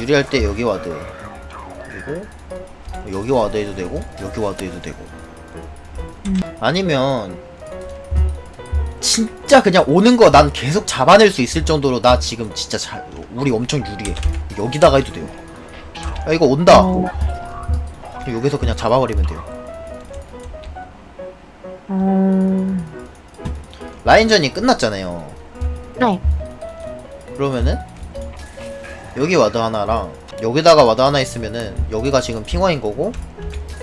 유리할 때 여기 와드. 그리고 여기 와드 해도 되고 여기 와드 해도 되고. 아니면 진짜 그냥 오는 거 난 계속 잡아낼 수 있을 정도로 나 지금 진짜 잘 우리 엄청 유리해. 여기다가 해도 돼요. 야 이거 온다. 어, 여기서 그냥 잡아버리면 돼요. 음, 라인전이 끝났잖아요. 네. 그러면은 여기 와드 하나랑 여기다가 와드 하나 있으면은 여기가 지금 핑화인 거고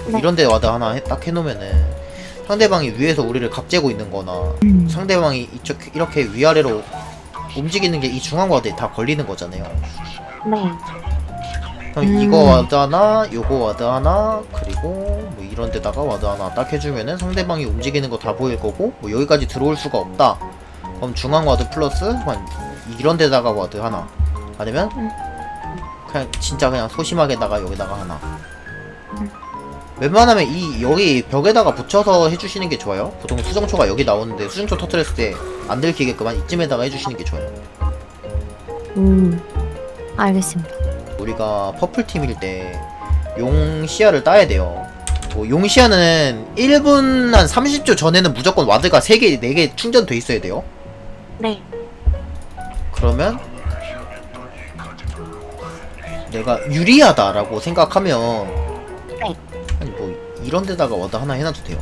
네. 이런데 와드 하나 해- 딱 해놓으면은 상대방이 위에서 우리를 갑재고 있는 거나 음, 상대방이 이쪽 이렇게 위아래로 움직이는 게 이 중앙 와드에 다 걸리는 거잖아요 네. 그럼 음. 이거 와드 하나 요거 와드 하나 그리고 뭐 이런 데다가 와드 하나 딱 해주면은 상대방이 움직이는 거 다 보일 거고 뭐 여기까지 들어올 수가 없다 그럼 중앙 와드 플러스 한 이런 데다가 와드 하나 아니면 음. 그냥 진짜 그냥 소심하게다가 여기다가 하나 음. 웬만하면 이 여기 벽에다가 붙여서 해주시는 게 좋아요 보통 수정초가 여기 나오는데 수정초 터트렸을 때 안 들키게끔 한 이쯤에다가 해주시는 게 좋아요 음, 알겠습니다. 우리가 퍼플 팀일 때 용 시야를 따야 돼요. 뭐 용 시야는 1분 한 30초 전에는 무조건 와드가 3개, 4개 충전돼 있어야 돼요. 네. 그러면 내가 유리하다라고 생각하면 네. 아니 뭐 이런 데다가 와드 하나 해놔도 돼요.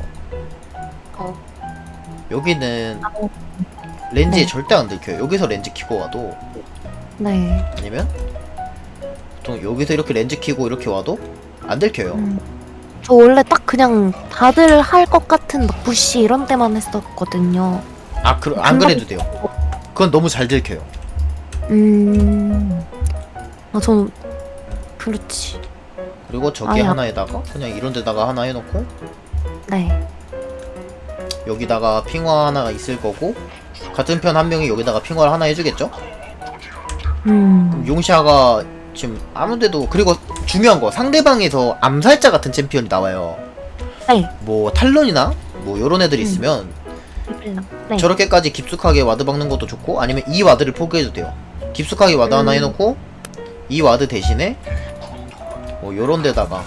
어, 여기는 렌즈에 네. 절대 안 들켜요. 여기서 렌즈 키고 와도 네. 아니면 보통 여기서 이렇게 렌즈 키고 이렇게 와도 안 들켜요. 음. 저 원래 딱 그냥 다들 할 것 같은 막 부시 이런 데만 했었거든요. 아, 그, 안 그래도 돼요. 그건 너무 잘 들켜요. 음, 아, 저, 그렇지. 그리고 저기 아야. 하나에다가 그냥 이런 데다가 하나 해놓고 네. 여기다가 핑화 하나가 있을 거고 같은 편 한 명이 여기다가 핑화를 하나 해주겠죠? 음, 그럼 용샤가 지금 아무데도 그리고 중요한 거 상대방에서 암살자 같은 챔피언이 나와요. 네. 뭐 탈론이나 뭐 요런 애들 음. 있으면. 네. 저렇게까지 깊숙하게 와드 박는 것도 좋고 아니면 이 와드를 포기해도 돼요. 깊숙하게 와드 하나 음. 해놓고 이 와드 대신에 뭐 요런 데다가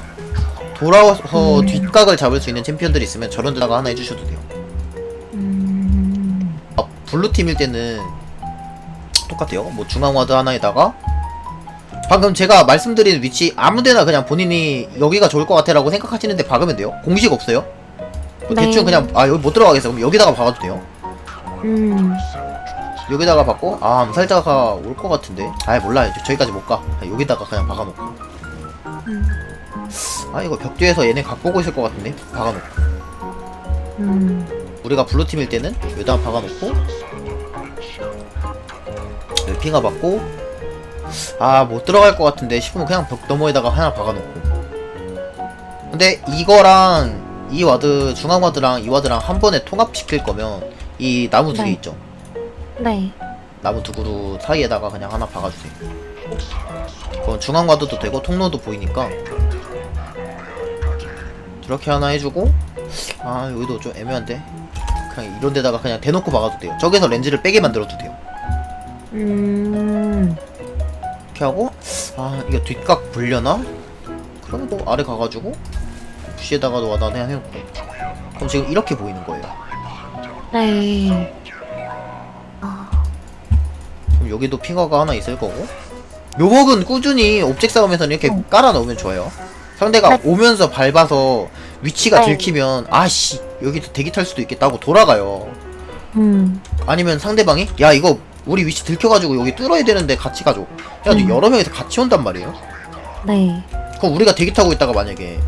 돌아와서 음. 뒷각을 잡을 수 있는 챔피언들이 있으면 저런 데다가 하나 해주셔도 돼요. 음, 아, 블루팀일 때는 똑같아요. 뭐 중앙 와드 하나에다가 방금 제가 말씀드린 위치 아무데나 그냥 본인이 여기가 좋을 것 같아라고 생각하시는데 박으면 돼요. 공식 없어요. 뭐 네. 대충 그냥 아 여기 못 들어가겠어. 그럼 여기다가 박아도 돼요. 음, 여기다가 박고 아 암살자가 올 것 같은데 아 몰라 저- 저기까지 못 가. 아, 여기다가 그냥 박아놓고 음, 아 이거 벽 뒤에서 얘네 각 보고 있을 것 같은데? 박아놓고. 음, 우리가 블루팀일 때는 여기다가 박아놓고 여기 핑하 받고. 아 못 들어갈 것 같은데. 싶으면 그냥 벽 너머에다가 하나 박아놓고. 근데 이거랑 이 와드 중앙 와드랑 이 와드랑 한 번에 통합시킬 거면 이 나무 두 개 네. 있죠? 네. 나무 두 그루 사이에다가 그냥 하나 박아주세요 그건 중앙 와드도 되고 통로도 보이니까. 저렇게 하나 해주고 아 여기도 좀 애매한데. 그냥 이런 데다가 그냥 대놓고 박아도 돼요. 저기서 렌즈를 빼게 만들어도 돼요. 음, 이렇게 하고 아 이거 뒷각 불려나? 그러면 또 아래 가가지고 부시에다가도 와다 그냥 해놓고. 그럼 지금 이렇게 보이는 거예요. 네. 아, 그럼 여기도 핑어가 하나 있을 거고 묘목은 꾸준히 옵젝 싸움에서는 이렇게 어. 깔아 놓으면 좋아요 상대가 네. 오면서 밟아서 위치가 네. 들키면 아씨 여기서 대기 탈 수도 있겠다고 돌아가요 음, 아니면 상대방이 야 이거 우리 위치 들켜가지고 여기 뚫어야 되는데 같이 가줘 해가지고 음. 여러 명이서 같이 온단 말이에요 네. 그럼 우리가 대기 타고 있다가 만약에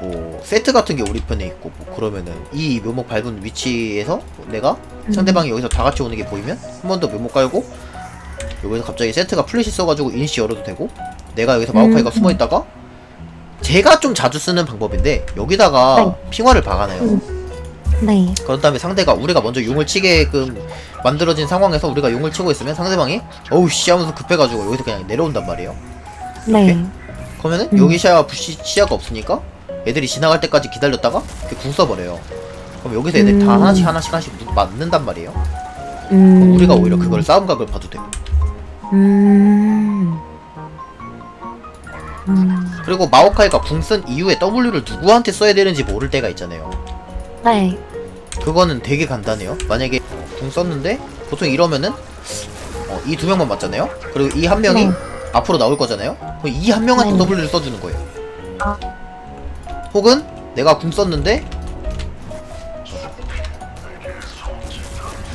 뭐 세트 같은 게 우리 편에 있고 뭐 그러면은 이 묘목 밟은 위치에서 내가 음. 상대방이 여기서 다 같이 오는 게 보이면 한 번 더 묘목 깔고 여기서 갑자기 세트가 플래시 써가지고 인시 열어도 되고 내가 여기서 마오카이가 음. 숨어 있다가 제가 좀 자주 쓰는 방법인데 여기다가 네. 핑화를 박아놔요. 음. 네. 그런 다음에 상대가 우리가 먼저 용을 치게끔 만들어진 상황에서 우리가 용을 치고 있으면 상대방이 어우 씨 하면서 급해가지고 여기서 그냥 내려온단 말이에요. 네. 그러면은 음. 여기 시야 부시 시야가 없으니까 애들이 지나갈 때까지 기다렸다가 이렇게 궁 써버려요. 그럼 여기서 애들 다 음. 하나씩 하나씩 하나씩 누- 맞는단 말이에요. 음. 그럼 우리가 오히려 그걸 싸움 각을 봐도 되고. 음. 음. 그리고 마오카이가 궁 쓴 이후에 W를 누구한테 써야 되는지 모를 때가 있잖아요. 네. 그거는 되게 간단해요. 만약에 궁 썼는데 보통 이러면은 어, 이 두 명만 맞잖아요. 그리고 이 한 명이 네. 앞으로 나올 거잖아요. 그럼 이 한 명한테 네. W를 써주는 거예요. 아. 혹은 내가 궁 썼는데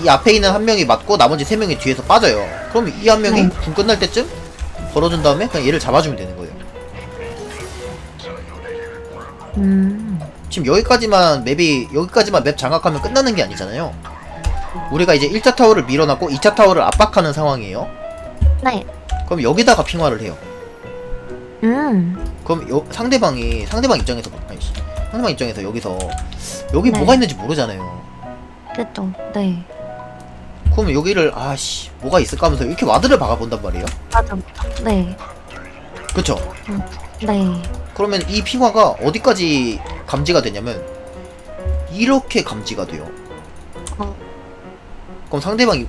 이 앞에 있는 한 명이 맞고 나머지 세 명이 뒤에서 빠져요. 그럼 이 한 명이 네. 궁 끝날 때쯤 걸어준 다음에 그냥 얘를 잡아주면 되는 거예요. 음. 지금 여기까지만 맵이 여기까지만 맵 장악하면 끝나는 게 아니잖아요. 우리가 이제 1차 타워를 밀어놨고 2차 타워를 압박하는 상황이에요. 네. 그럼 여기다가 핑화를 해요. 음. 그럼 여, 상대방이 상대방 입장에서 아니씨 상대방 입장에서 여기서 여기 네. 뭐가 있는지 모르잖아요. 그죠. 네. 그럼 여기를 아씨 뭐가 있을까 하면서 이렇게 와드를 박아본단 말이에요. 맞아. 네. 그쵸? 네. 그러면 이 핑화가 어디까지 감지가 되냐면 이렇게 감지가 돼요. 어. 그럼 상대방이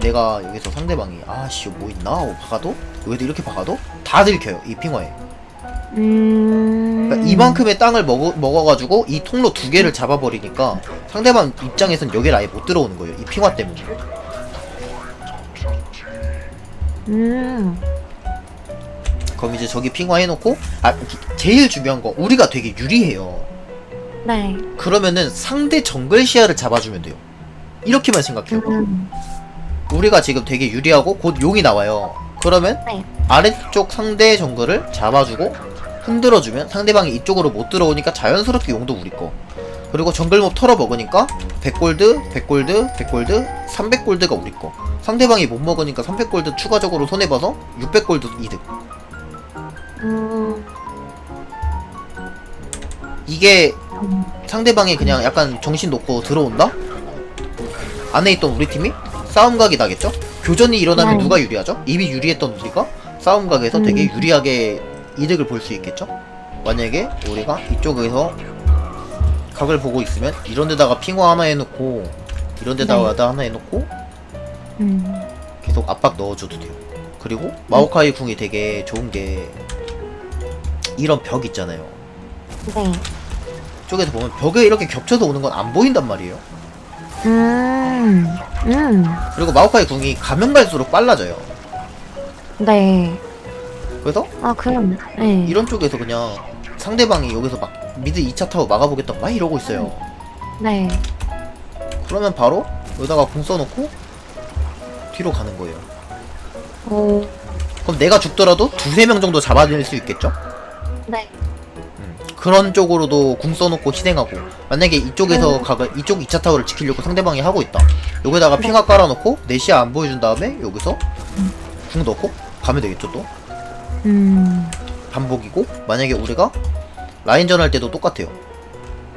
내가 여기서 상대방이 아씨 뭐 있나 하고 박아도 여기도 이렇게 박아도 다 들켜요 이 핑화에. 음. 그러니까 이만큼의 땅을 먹어, 먹어가지고 이 통로 두 개를 잡아버리니까 상대방 입장에선 여기를 아예 못 들어오는 거예요 이 핑화 때문에. 음. 그럼 이제 저기 핑화 해놓고 아 제일 중요한 거 우리가 되게 유리해요. 네. 그러면은 상대 정글 시야를 잡아주면 돼요. 이렇게만 생각해요. 음. 우리가 지금 되게 유리하고 곧 용이 나와요. 그러면 네. 아래쪽 상대 정글을 잡아주고 흔들어주면 상대방이 이쪽으로 못 들어오니까 자연스럽게 용도 우리 거. 그리고 정글몹 털어먹으니까 100골드, 100골드, 100골드, 300골드가 우리 거. 상대방이 못 먹으니까 300골드 추가적으로 손해봐서 600골드 이득. 음. 이게 음. 상대방이 그냥 약간 정신 놓고 들어온다? 안에 있던 우리 팀이 싸움각이 나겠죠? 교전이 일어나면 네. 누가 유리하죠? 이미 유리했던 우리가 싸움각에서 음. 되게 유리하게 이득을 볼 수 있겠죠? 만약에 우리가 이쪽에서 각을 보고 있으면 이런 데다가 핑화 하나 해놓고 이런 데다가 네. 하나 해놓고 음. 계속 압박 넣어줘도 돼요. 그리고 마오카이 궁이 되게 좋은 게 이런 벽 있잖아요. 네. 쪽에서 보면 벽에 이렇게 겹쳐서 오는 건 안 보인단 말이에요. 음. 음. 그리고 마오카이 궁이 가면 갈수록 빨라져요. 네. 그래서 아, 그럼. 네. 이런 쪽에서 그냥 상대방이 여기서 막 미드 2차 타워 막아보겠다 막 이러고 있어요. 네. 그러면 바로 여기다가 궁 써놓고 뒤로 가는 거예요. 오. 그럼 내가 죽더라도 두세 명 정도 잡아낼 수 있겠죠? 네. 음, 그런 쪽으로도 궁 써놓고 희생하고 만약에 이쪽에서 음. 각을 이쪽 2차 타워를 지키려고 상대방이 하고 있다. 여기다가 네. 핑화 깔아놓고 내 시야 안 보여준 다음에 여기서 음. 궁 넣고 가면 되겠죠 또? 음. 반복이고 만약에 우리가 라인전 할 때도 똑같아요.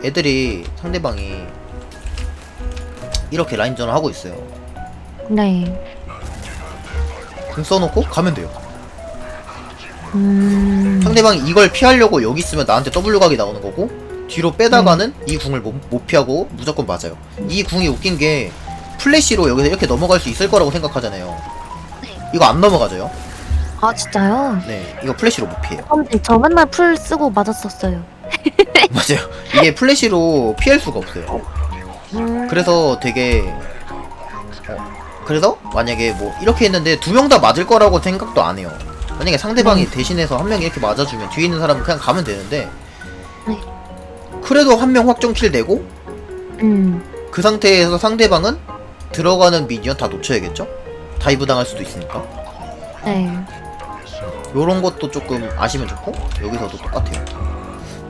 애들이 상대방이 이렇게 라인전을 하고 있어요. 네. 궁 써놓고 가면 돼요. 음. 상대방이 이걸 피하려고 여기 있으면 나한테 W 각이 나오는 거고 뒤로 빼다가는 음. 이 궁을 못, 못 피하고 무조건 맞아요. 이 궁이 웃긴 게 플래시로 여기서 이렇게 넘어갈 수 있을 거라고 생각하잖아요. 네. 이거 안 넘어가져요. 아, 진짜요? 네, 이거 플래시로 못 피해요. 저, 저 맨날 풀 쓰고 맞았었어요. 맞아요. 이게 플래시로 피할 수가 없어요. 음. 그래서 되게 어, 그래서 만약에 뭐 이렇게 했는데 두 명 다 맞을 거라고 생각도 안 해요. 만약에 상대방이 네. 대신해서 한 명이 이렇게 맞아주면 뒤에 있는 사람은 그냥 가면 되는데 네. 그래도 한 명 확정킬 되고 음. 그 상태에서 상대방은 들어가는 미니언 다 놓쳐야겠죠? 다이브 당할 수도 있으니까 네. 요런 것도 조금 아시면 좋고 여기서도 똑같아요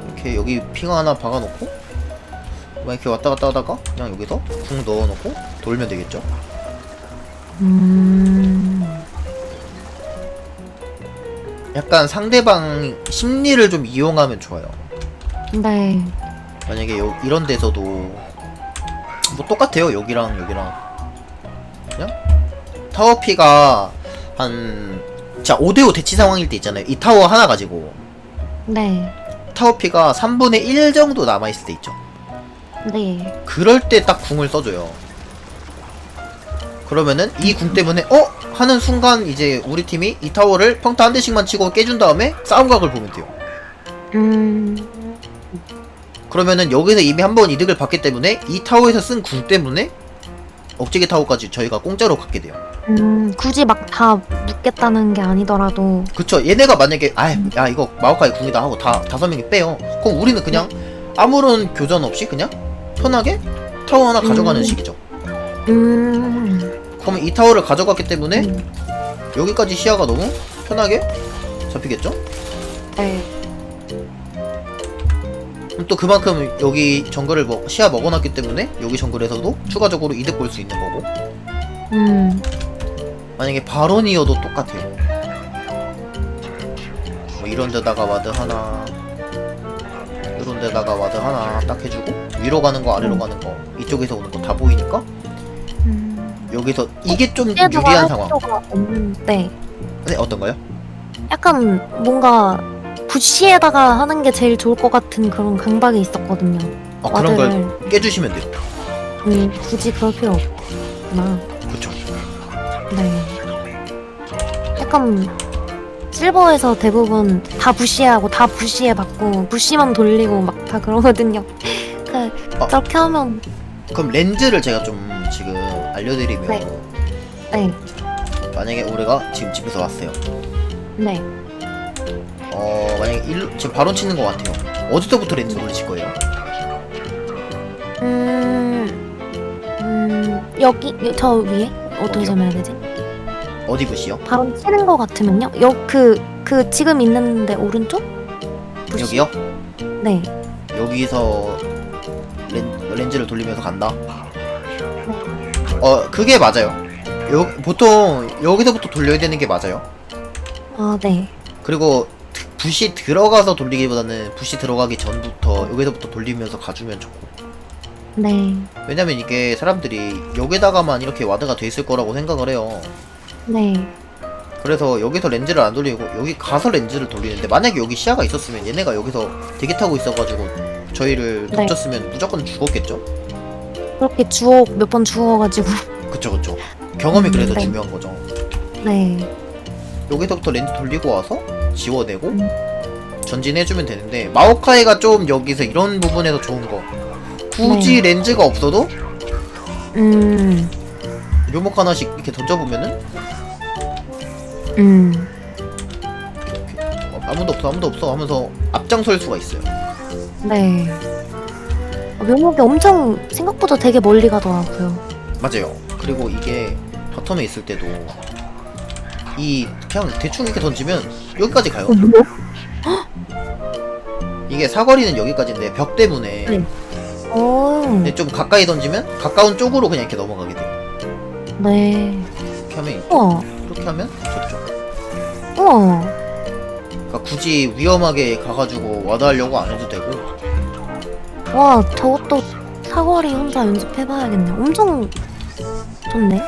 이렇게 여기 핑 하나 박아놓고 막 이렇게 왔다 갔다 하다가 그냥 여기서 궁 넣어놓고 돌면 되겠죠? 음. 약간 상대방 심리를 좀 이용하면 좋아요. 네. 만약에 요, 이런 데서도 뭐 똑같아요. 여기랑 여기랑 그냥 타워피가 한 자 5대5 대치 상황일 때 있잖아요. 이 타워 하나 가지고 네. 타워 피가 3분의 1 정도 남아있을 때 있죠. 네. 그럴 때 딱 궁을 써줘요. 그러면은 이 궁 때문에 어? 하는 순간 이제 우리 팀이 이 타워를 평타 한 대씩만 치고 깨준 다음에 싸움각을 보면 돼요. 음. 그러면은 여기서 이미 한 번 이득을 봤기 때문에 이 타워에서 쓴 궁 때문에 억제기 타워까지 저희가 공짜로 갖게 돼요. 음, 굳이 막 다 묻겠다는 게 아니더라도. 그쵸 얘네가 만약에 아야 이거 마오카이 궁이다 하고 다 다섯 명이 빼요. 그럼 우리는 그냥 아무런 교전 없이 그냥 편하게 타워 하나 가져가는 음. 식이죠. 음. 그러면 이 타워를 가져갔기 때문에 음. 여기까지 시야가 너무 편하게 잡히겠죠? 네. 또 그만큼 여기 정글을 먹, 시야 먹어놨기 때문에 여기 정글에서도 추가적으로 이득 볼 수 있는 거고 음. 만약에 바론이어도 똑같아요 뭐 이런 데다가 와드 하나 이런 데다가 와드 하나 딱 해주고 위로 가는 거 아래로 음. 가는 거 이쪽에서 오는 거 다 보이니까 음. 여기서 이게 좀 그때도 유리한 할 상황 없는데. 네 어떤가요? 약간 뭔가 부시에다가 하는 게 제일 좋을 것 같은 그런 강박이 있었거든요. 아 그런 걸 와드를. 깨주시면 돼요 음, 굳이 그럴 필요 없구나. 그쵸 네. 약간 실버에서 대부분 다 부시하고 다 부시해 받고 부시만 돌리고 막 다 그러거든요. 그 아. 저렇게 하면 그럼 렌즈를 제가 좀 지금 알려드리면 네. 네, 만약에 우리가 지금 집에서 왔어요 네. 어 만약에 일로 지금 바론 치는 것 같아요 어디서부터 렌즈 돌리실 거예요? 음, 음 여기 여- 저 위에 어떻게 어디요? 설명해야 되지? 어디 부시요? 바로 치는 것 같으면요. 여그그 그 지금 있는데 오른쪽? 부시? 여기요? 네. 여기서 렌, 렌즈를 돌리면서 간다. 어 그게 맞아요. 요, 보통 여기서부터 돌려야 되는 게 맞아요. 아 네. 그리고 드- 붓이 들어가서 돌리기보다는 붓이 들어가기 전부터 여기서부터 돌리면서 가주면 좋고. 네. 왜냐면 이게 사람들이 여기다가만 이렇게 와드가 돼 있을 거라고 생각을 해요. 네. 그래서 여기서 렌즈를 안 돌리고 여기 가서 렌즈를 돌리는데 만약에 여기 시야가 있었으면 얘네가 여기서 대기 타고 있어가지고 저희를 네. 놓쳤으면 무조건 죽었겠죠? 그렇게 주워 몇 번 주워가지고 그쵸 그쵸 경험이 음, 그래서 네. 중요한 거죠 네. 여기서부터 렌즈 돌리고 와서 지워내고 음. 전진해주면 되는데 마오카이가 좀 여기서 이런 부분에서 좋은 거 굳이 네. 렌즈가 없어도 음. 묘목 하나씩 이렇게 던져보면은 음. 어, 아무도 없어 아무도 없어 하면서 앞장설 수가 있어요 네. 어, 묘목이 엄청 생각보다 되게 멀리 가더라고요. 맞아요 그리고 이게 바텀에 있을 때도 이 그냥 대충 이렇게 던지면 여기까지 가요 뭐? 이게 사거리는 여기까지인데 벽 때문에 네. 오. 근데 좀 가까이 던지면 가까운 쪽으로 그냥 이렇게 넘어가게 돼요 네. 이렇게 하면 우와. 이렇게 하면 좋죠 우와. 그러니까 굳이 위험하게 가가지고 와닿으려고 안 해도 되고 와, 저것도 사거리 혼자 연습해봐야겠네. 엄청 좋네.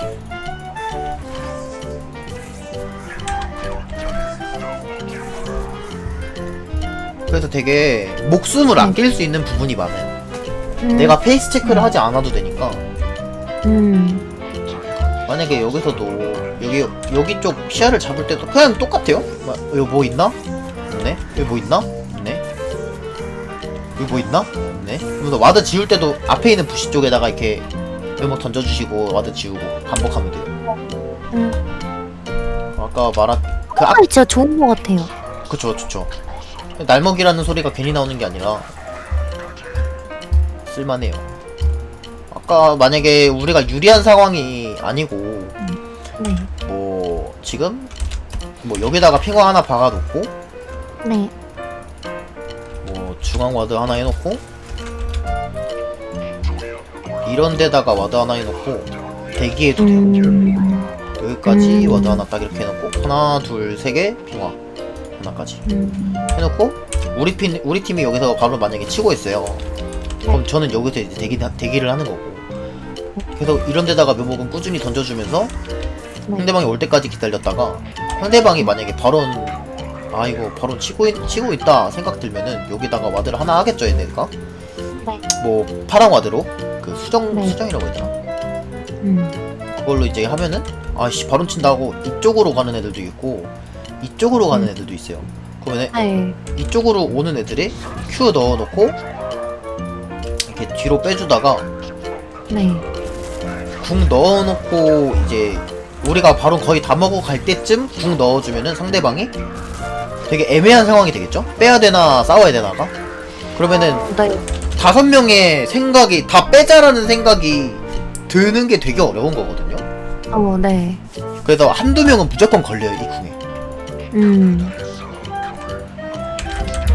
그래서 되게 목숨을 네. 아낄 수 있는 부분이 많아요 음. 내가 페이스 체크를 하지 않아도 되니까 음. 만약에 여기서도 여기 여기 쪽 시야를 잡을 때도 그냥 똑같아요 막, 여기 뭐 있나? 없네 여기 뭐 있나? 없네 여기 뭐 있나? 없네 그러면서 와드 지울 때도 앞에 있는 부시 쪽에다가 이렇게 메모 던져주시고 와드 지우고 반복하면 돼요 음. 아까 말한 그 앞, 아, 진짜 좋은 것 같아요. 그쵸 좋죠 날먹이라는 소리가 괜히 나오는 게 아니라 쓸만해요 아까 만약에 우리가 유리한 상황이 아니고 네. 뭐 지금 뭐 여기다가 핑화 하나 박아놓고 네. 뭐 중앙 와드 하나 해놓고 이런 데다가 와드 하나 해놓고 대기해도 돼요 음. 여기까지 음. 와드 하나 딱 이렇게 해놓고 하나 둘 세 개 핑화 하나까지 음. 해놓고 우리 팀 우리 팀이 여기서 바로 만약에 치고 있어요. 그럼 저는 여기서 이제 대기 대기를 하는 거고. 그래서 이런 데다가 묘목은 꾸준히 던져주면서 네. 상대방이 올 때까지 기다렸다가 상대방이 만약에 바론 아 이거 바론 치고 있, 치고 있다 생각 들면은 여기다가 와드를 하나 하겠죠 얘네가. 네. 뭐 파랑 와드로 그 수정 네. 수정이라고 했나? 음. 그걸로 이제 하면은 아씨 바론 친다 하고 이쪽으로 가는 애들도 있고 이쪽으로 가는 음. 애들도 있어요 그러면 네. 이쪽으로 오는 애들이 Q 넣어놓고 이렇게 뒤로 빼주다가 네. 궁 넣어놓고 이제 우리가 바로 거의 다 먹어 갈 때쯤 궁 넣어주면은 상대방이 되게 애매한 상황이 되겠죠? 빼야 되나 싸워야 되나가? 그러면은 네. 다섯 명의 생각이 다 빼자라는 생각이 드는 게 되게 어려운 거거든요. 어, 네. 그래서 한두 명은 무조건 걸려요 이 궁에. 음.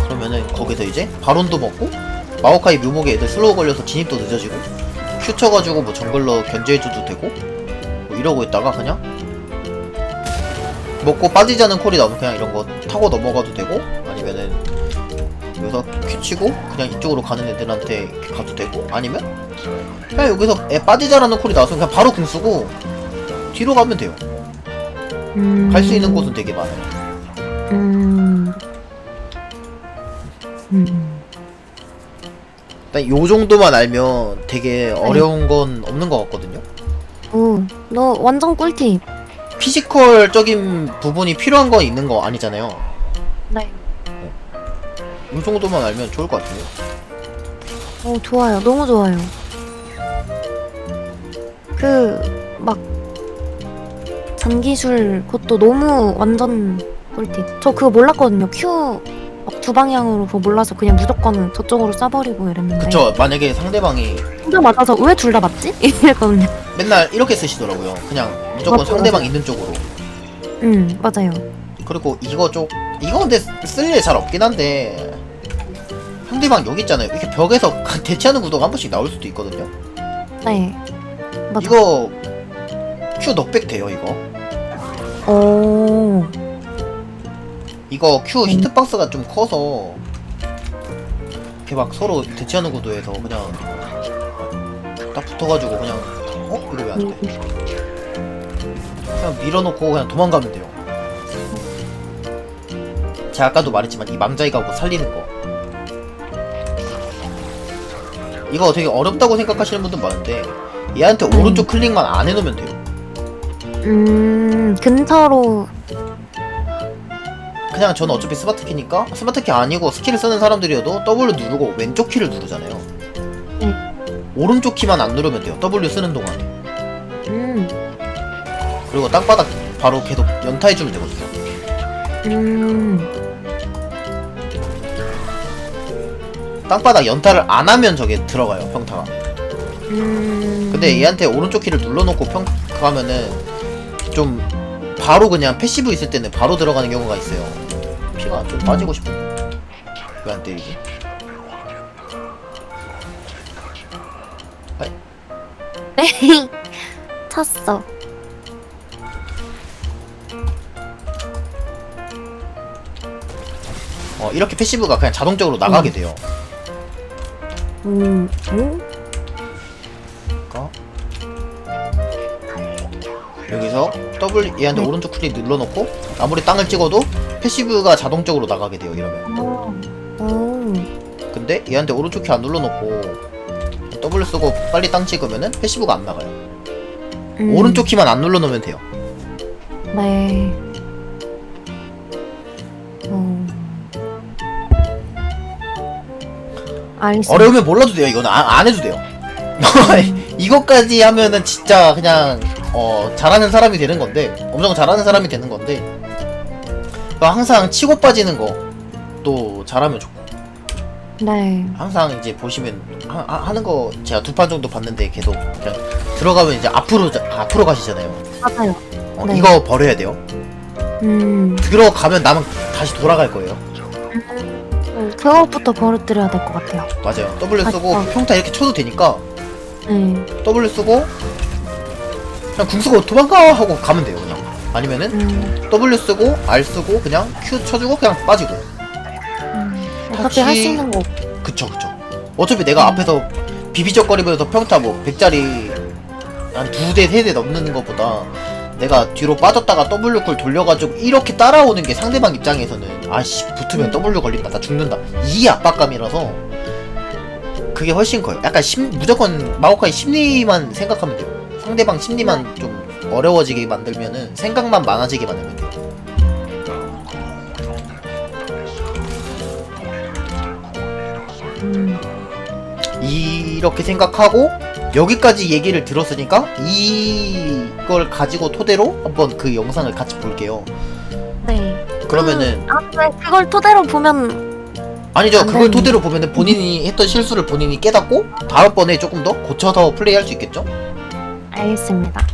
그러면은 거기서 이제 바론도 먹고 마오카이 묘목에 애들 슬로우 걸려서 진입도 늦어지고 큐 쳐가지고 뭐 정글러 견제해줘도 되고 뭐 이러고 있다가 그냥 먹고 않은 콜이 나오면 그냥 이런 거 타고 넘어가도 되고 아니면은 여기서 큐 치고 그냥 이쪽으로 가는 애들한테 가도 되고 아니면 그냥 여기서 애 빠지자라는 콜이 나왔으면 그냥 바로 궁 쓰고 뒤로 가면 돼요 음. 갈수 있는 곳은 되게 많아요 음. 음. 일단 요 정도만 알면 되게 어려운 건 없는 것 같거든요 오, 너 완전 꿀팁. 피지컬적인 부분이 필요한 건 있는 거 아니잖아요. 네. 이 정도만 알면 좋을 것 같은데요. 어, 좋아요. 너무 좋아요. 그, 막, 전기술, 그것도 너무 완전 꿀팁. 저 그거 몰랐거든요. 큐, 막두 방향으로 그거 몰라서 그냥 무조건 저쪽으로 쏴버리고 이랬는데. 그쵸? 만약에 상대방이 진짜 맞아서 왜 둘 다 맞지? 이랬거든요. 맨날 이렇게 쓰시더라고요. 그냥 무조건 맞죠, 상대방. 있는 쪽으로. 응, 맞아요. 그리고 이거 쪽 이거 근데 쓸일 잘 없긴 한데 상대방 여기 있잖아요. 이렇게 벽에서 대치하는 구도가 한 번씩 나올 수도 있거든요. 네. 맞아. 이거 Q 넉백 돼요 이거. 오, 이거 Q 음. 히트박스가 좀 커서 이렇게 막 서로 대치하는 구도에서 그냥 딱 붙어가지고 그냥 어? 이거 왜 안 돼? 그냥 밀어놓고 그냥 도망가면 돼요. 제가 아까도 말했지만 이 망자이가 뭐 살리는 거 이거 되게 어렵다고 생각하시는 분들 많은데 얘한테 음. 오른쪽 클릭만 안 해놓으면 돼요. 음, 근처로, 그냥 저는 어차피 스마트 키니까 스마트 키 아니고 스킬을 쓰는 사람들이어도 W 누르고 왼쪽 키를 누르잖아요. 오른쪽 키만 안 누르면 돼요. W 쓰는 동안에. 음, 그리고 땅바닥 바로 계속 연타해주면 되거든요. 음, 땅바닥 연타를 안 하면 저게 들어가요 평타가. 음. 근데 얘한테 오른쪽 키를 눌러놓고 평 하면은 좀 바로 그냥 패시브 있을 때는 바로 들어가는 경우가 있어요. 피가 좀 빠지고 싶은데 왜 안 때리지? 찼어. 어 이렇게 패시브가 그냥 자동적으로 나가게 돼요. 음, 오? 그러니까 여기서 W 얘한테 네. 오른쪽 클릭 눌러놓고 아무리 땅을 찍어도 패시브가 자동적으로 나가게 돼요 이러면 어, 오. 근데 얘한테 오른쪽 키 안 눌러놓고 W 쓰고 빨리 땅 찍으면은 패시브가 안 나가요 음, 오른쪽 키만 안 눌러놓으면 돼요 네. 어. 알겠습니다. 어려우면 몰라도 돼요 이거는 아, 안 해도 돼요 이것까지 하면은 진짜 그냥 어 잘하는 사람이 되는 건데 엄청 잘하는 사람이 되는 건데 그러니까 항상 치고 빠지는 거 또 잘하면 좋고 네. 항상 이제 보시면 하, 하- 하는 거 제가 두 판 정도 봤는데 계속 그냥 들어가면 이제 앞으로 자- 앞으로 가시잖아요. 맞아요. 어, 네. 이거 버려야 돼요. 음, 들어가면 나만 다시 돌아갈 거예요. 음, 그것부터 버릇들여야 될 것 같아요. 맞아요. W 쓰고 맞죠. 평타 이렇게 쳐도 되니까 네. W 쓰고 그냥 궁 쓰고 도망가 하고 가면 돼요. 그냥 아니면은 음, W 쓰고 R 쓰고 그냥 Q 쳐주고 그냥 빠지고. 음. 어차피 할 수 있는 거. 그쵸 그쵸. 어차피 내가 앞에서 비비적거리면서 평타 뭐 100짜리 한 두 대 세 대 넘는 것보다 내가 뒤로 빠졌다가 W 쿨 돌려가지고 이렇게 따라오는 게 상대방 입장에서는 아씨 붙으면 W 걸린다 나 죽는다 이 압박감이라서 그게 훨씬 커요 약간 심, 무조건 마오카이 심리만 생각하면 돼요 상대방 심리만 좀 어려워지게 만들면은 생각만 많아지게 만들면 돼요. 음, 이렇게 생각하고 여기까지 얘기를 들었으니까 이걸 가지고 토대로 한번 그 영상을 같이 볼게요. 네. 그러면은 아, 네. 그걸 토대로 보면 아니죠. 안 그걸. 토대로 보면은 본인이 했던 실수를 본인이 깨닫고 다음번에 조금 더 고쳐서 플레이할 수 있겠죠? 알겠습니다.